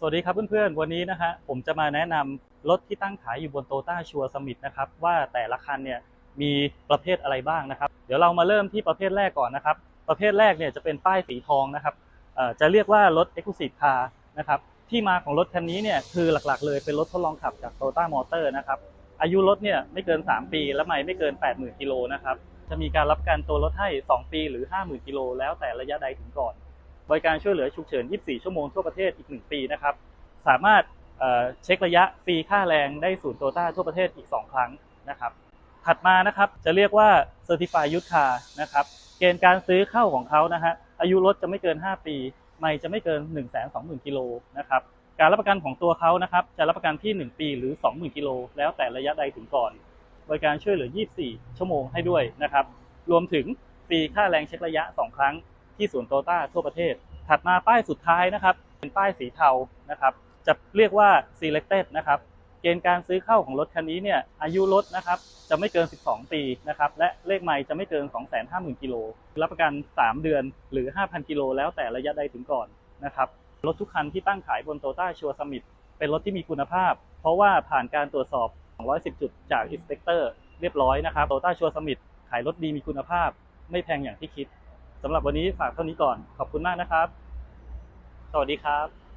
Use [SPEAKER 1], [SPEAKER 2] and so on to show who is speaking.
[SPEAKER 1] สวัสดีครับเพื่อนๆ วันนี้นะฮะผมจะมาแนะนำรถที่ตั้งขายอยู่บนโตต้าชัวร์สมิธนะครับว่าแต่ละคันเนี่ยมีประเภทอะไรบ้างนะครับ เดี๋ยวเรามาเริ่มที่ประเภทแรกก่อนนะครับ ประเภทแรกเนี่ยจะเป็นป้ายสีทองนะครับจะเรียกว่ารถ Exclusive Car นะครับที่มาของรถคันนี้เนี่ยคือหลักๆ เลยเป็นรถทดลองขับจาก Toyota Motor นะครับอายุรถเนี่ยไม่เกิน 3 ปี และไม่ไม่เกิน 80,000กิโลนะครับจะมีการรับกันตัวรถให้ 2 ปีหรือ 50,000กิโลแล้วแต่ระยะใดถึงก่อน บริการช่วยเหลือฉุกเฉิน 24 ชั่วโมงทั่วประเทศอีก 1 ปีนะครับ สามารถเช็คระยะฟรีค่าแรงได้ศูนย์โตต้าทั่วประเทศอีก 2 ครั้งนะครับ ถัดมานะครับจะเรียกว่า Certified Used Car นะครับ เกณฑ์การซื้อเข้าของเขานะฮะ อายุรถจะไม่เกิน 5 ปี ไม่จะไม่เกิน 1 2 0 0 0 0 กิโลนะครับ การรับประกันของตัวเขานะครับ จะรับประกันที่ 1 ปีหรือ 20,000 กิโล แล้วแต่ระยะใดถึงก่อน บริการช่วยเหลือ 24 ชั่วโมงให้ด้วยนะครับ รวมถึงฟรีค่าแรงเช็คระยะ 2 ครั้ง ที่ศูนย์โตต้าทั่วประเทศ ถัดมาป้ายสุดท้ายนะครับ เป็นป้ายสีเทานะครับ จะเรียกว่า selected นะครับ เกณฑ์การซื้อเข้าของรถคันนี้เนี่ยอายุรถนะครับจะไม่เกิน 12 ปีนะครับและเลขไมล์จะไม่เกิน 250,000กิโลรับประกัน 3 เดือนหรือ 5,000 กิโลแล้วแต่ระยะใดถึงก่อนนะครับรถทุกคันที่ตั้งขายบนโตต้าชัวร์สมิธเป็นรถที่มีคุณภาพ เพราะว่าผ่านการตรวจสอบ 210 จุดจากอินสเปกเตอร์เรียบร้อยนะครับโตต้าชัวร์สมิธขายรถดีมีคุณภาพ ไม่แพงอย่างที่คิด สำหรับวันนี้ฝากเท่านี้ก่อน ขอบคุณมากนะครับ สวัสดีครับ